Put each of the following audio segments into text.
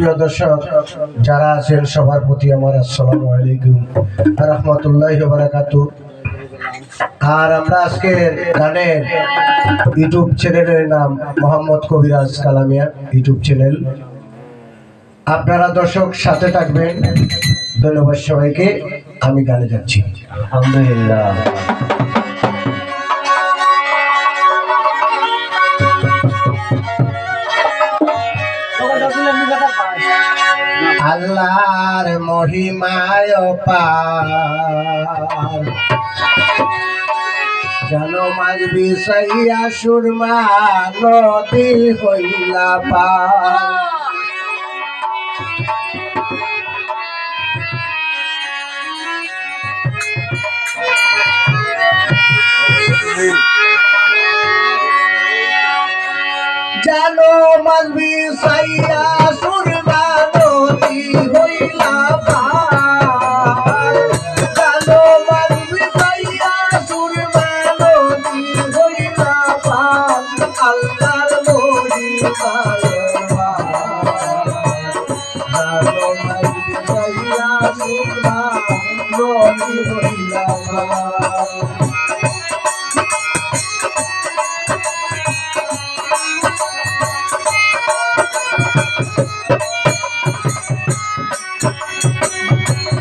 প্রিয় দর্শক, যারা আছেন সবার প্রতি আমার আসসালামু আলাইকুম। রহমতুল্লাহ বারাকাতু আর আমরা আজকে গানের ইউটিউব চ্যানেলের নাম মোহাম্মদ কবিরাজ কালামিয়া ইউটিউব চ্যানেল। আপনারা দর্শক সাথে থাকবেন। ধন্যবাদ সবাইকে। আমি গানে যাচ্ছি। আলহামদুলিল্লাহ। আল্লাহর মহিমায় পার। যেন মাঝ বিষাইয়া সুরমা নদী হইলা পার। জানো মাঝ বিষাইয়া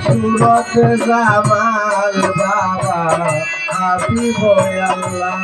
সুরত জামাল বাবা হাবি আল্লাহ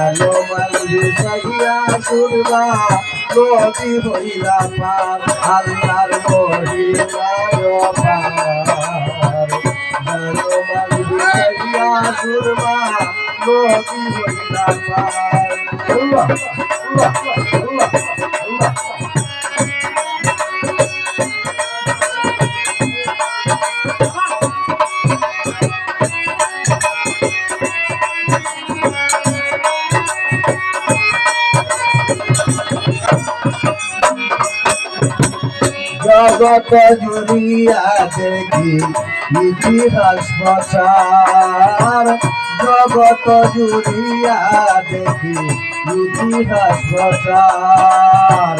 জানো মালবে সাজিয়া সুরবা গতি হইলা পার আল্লাহর মহিমায় পার জানো মালবে সাহিয়া সুরবা গতি হইলা পার জগত জুড়িয়া দেখি ইতিহাস প্রচার জগত জুড়িয়া দেখি ইতিহাস প্রচার।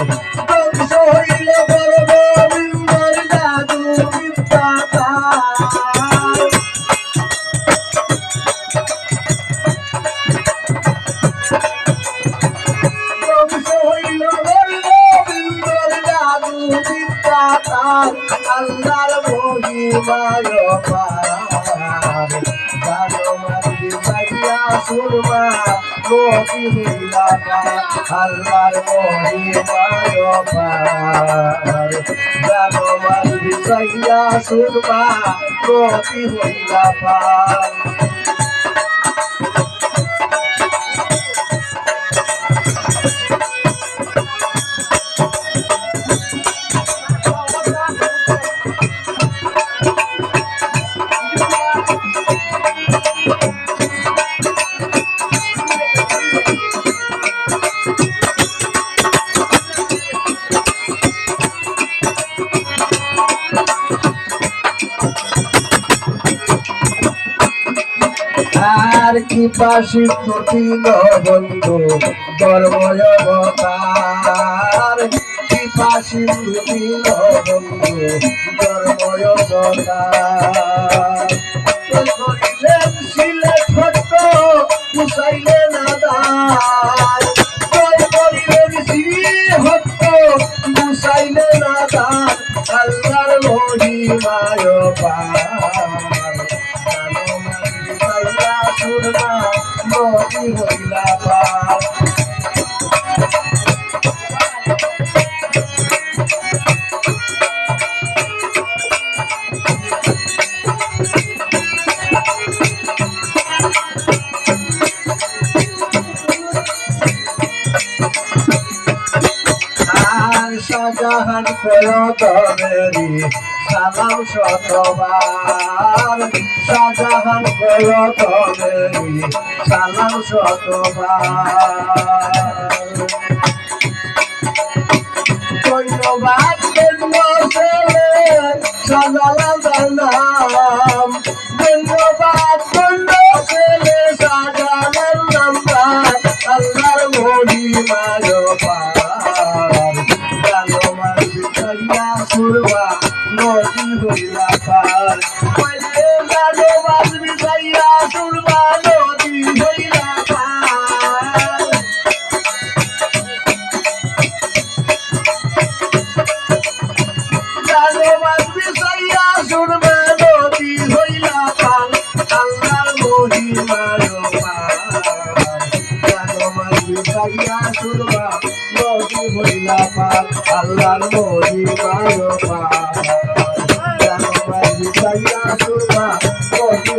নদী হইলা পার আল্লাহর মহিমায় পার জানো মারবি সাইয়া সুরবা নদী হইলা কি পাশি কঠিন বন্ধু ধর্ময়বতার। কি পাশি কঠিন বন্ধু সিলেট হট্ট কুসাইলেন আদার জয় করিলেন শ্রী আল্লাহর মহিমায় পার। সুরমা নদী হইলা পার শাহজাহান কয়তমেরি সালাম শতবার শাহজাহান কয়তমেরি সালাম শতবার। ধন্যবাদ পার কইলে কালো মার বিছাইয়া সুরবা নদী হইলা পার জানো মাঝবি সাইয়া শুনবে নদী হইলা পাল আল্লাহর মহিমার পাল জানো শুনবা মহিমার পাল